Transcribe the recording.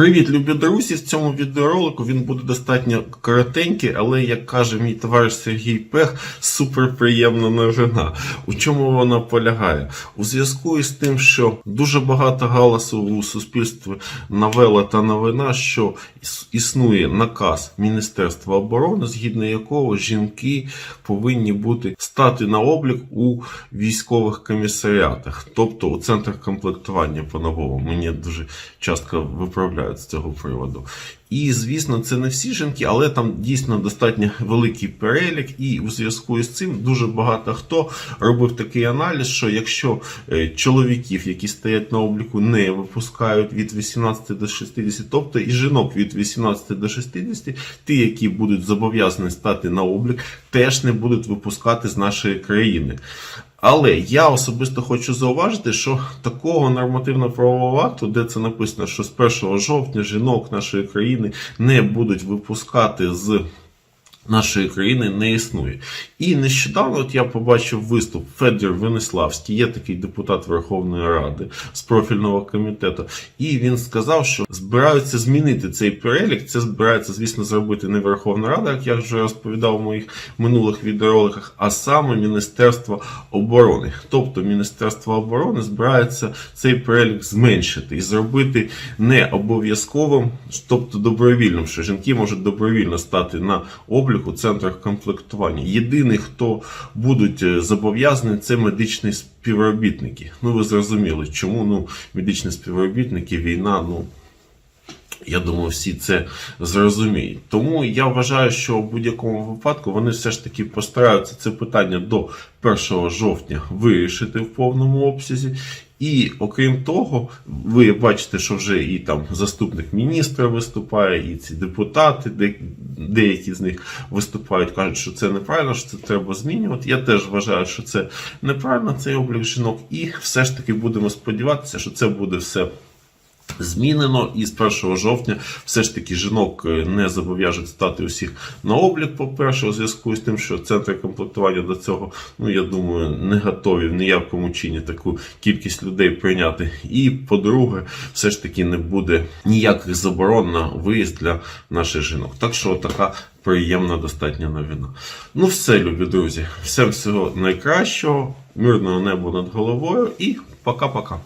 Привіт, любі друзі! В цьому відеоролику він буде достатньо коротенький, але, як каже мій товариш Сергій Пех, суперприємна новина. У чому вона полягає? У зв'язку із тим, що дуже багато галасу у суспільстві навела та новина, що існує наказ Міністерства оборони, згідно якого жінки повинні бути стати на облік у військових комісаріатах, тобто у центрах комплектування по-новому. Мені дуже часто виправляють з цього приводу. І, звісно, це не всі жінки, але там дійсно достатньо великий перелік, і у зв'язку із цим дуже багато хто робив такий аналіз, що якщо е, чоловіків, які стоять на обліку, не випускають від 18 до 60, тобто і жінок від 18 до 60, ті, які будуть зобов'язані стати на облік, теж не будуть випускати з нашої країни. Але я особисто хочу зауважити, що такого нормативно-правового акту, де це написано, що з 1 жовтня жінок нашої країни не будуть випускати з нашої країни не існує. І нещодавно от я побачив виступ Федір Венеславський, є такий депутат Верховної Ради з профільного комітету, і він сказав, що збираються змінити цей перелік. Це збирається, звісно, зробити не Верховна Рада, як я вже розповідав у моїх минулих відеороликах, а саме Міністерство оборони. Тобто Міністерство оборони збирається цей перелік зменшити і зробити не обов'язковим, тобто добровільним, що жінки можуть добровільно стати на обліку в центрах комплектування. Єдиний, хто будуть е, зобов'язані, це медичні співробітники. Ну ви зрозуміли, чому ну медичні співробітники, війна, ну. Я думаю, всі це зрозуміють. Тому я вважаю, що в будь-якому випадку вони все ж таки постараються це питання до 1 жовтня вирішити в повному обсязі. І окрім того, ви бачите, що вже і там заступник міністра виступає, і ці депутати, де, деякі з них виступають, кажуть, що це неправильно, що це треба змінювати. Я теж вважаю, що це неправильно, цей облік жінок, і все ж таки будемо сподіватися, що це буде все змінено, і з 1 жовтня все ж таки жінок е, не зобов'яжуть стати усіх на облік. По-перше, у зв'язку з тим, що центри комплектування до цього, ну я думаю, не готові в ніякому чині таку кількість людей прийняти. І по-друге, все ж таки не буде ніяких заборон на виїзд для наших жінок. Так що така. Приємна достатня новина. Ну, все, любі друзі. Всім всього найкращого, мирного неба над головою і пока-пока.